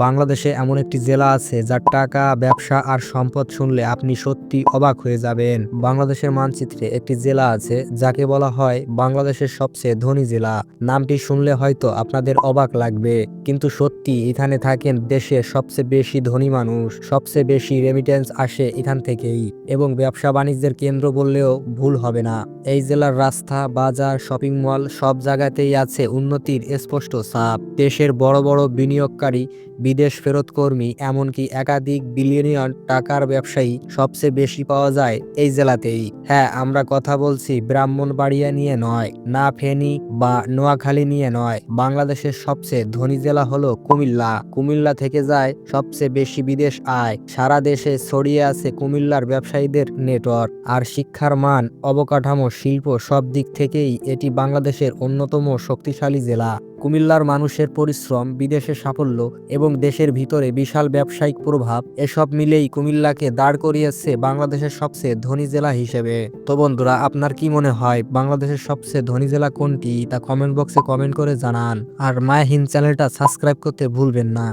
বাংলাদেশে এমন একটি জেলা আছে যার টাকা, ব্যবসা আর সম্পদ শুনলে আপনি সত্যি অবাক হয়ে যাবেন। বাংলাদেশের মানচিত্রে একটি জেলা আছে যাকে বলা হয় বাংলাদেশের সবচেয়ে ধনী জেলা। নামটি শুনলে হয়তো আপনাদের অবাক লাগবে, কিন্তু সত্যি এখানে থাকেন দেশের সবচেয়ে বেশি ধনী মানুষ, সবচেয়ে বেশি রেমিটেন্স আসে এখান থেকেই, এবং ব্যবসা বাণিজ্যের কেন্দ্র বললেও ভুল হবে না। এই জেলার রাস্তা, বাজার শপিং মল সব জায়গাতেই আছে উন্নতির স্পষ্ট ছাপ। দেশের বড় বড় বিনিয়োগকারী বিদেশ ফেরত কর্মী, এমনকি একাধিক বিলিয়নিয়ন টাকার ব্যবসায়ী সবচেয়ে বেশি পাওয়া যায় এই জেলাতেই। হ্যাঁ আমরা কথা বলছি ব্রাহ্মণবাড়িয়া নিয়ে নয়, না ফেনী বা নোয়াখালী নিয়ে নয়। বাংলাদেশের সবচেয়ে ধনী জেলা হলো কুমিল্লা। কুমিল্লা থেকে যায় সবচেয়ে বেশি বিদেশ আয়। সারা দেশে ছড়িয়ে আছে কুমিল্লার ব্যবসায়ীদের নেটওয়ার্ক। আর শিক্ষার মান, অবকাঠামো, শিল্প সব দিক থেকেই এটি বাংলাদেশের অন্যতম শক্তিশালী জেলা। কুমিল্লার মানুষের পরিশ্রম, বিদেশে সাফল্য এবং দেশের ভিতরে বিশাল ব্যবসায়িক প্রভাব, এসব মিলেই কুমিল্লাকে দাঁড় করিয়েছে বাংলাদেশের সবচেয়ে ধনী জেলা হিসেবে। তো বন্ধুরা, আপনার কি মনে হয়, বাংলাদেশের সবচেয়ে ধনী জেলা কোনটি? তা কমেন্ট বক্সে কমেন্ট করে জানান। আর মায়াহীন চ্যানেলটা সাবস্ক্রাইব করতে ভুলবেন না।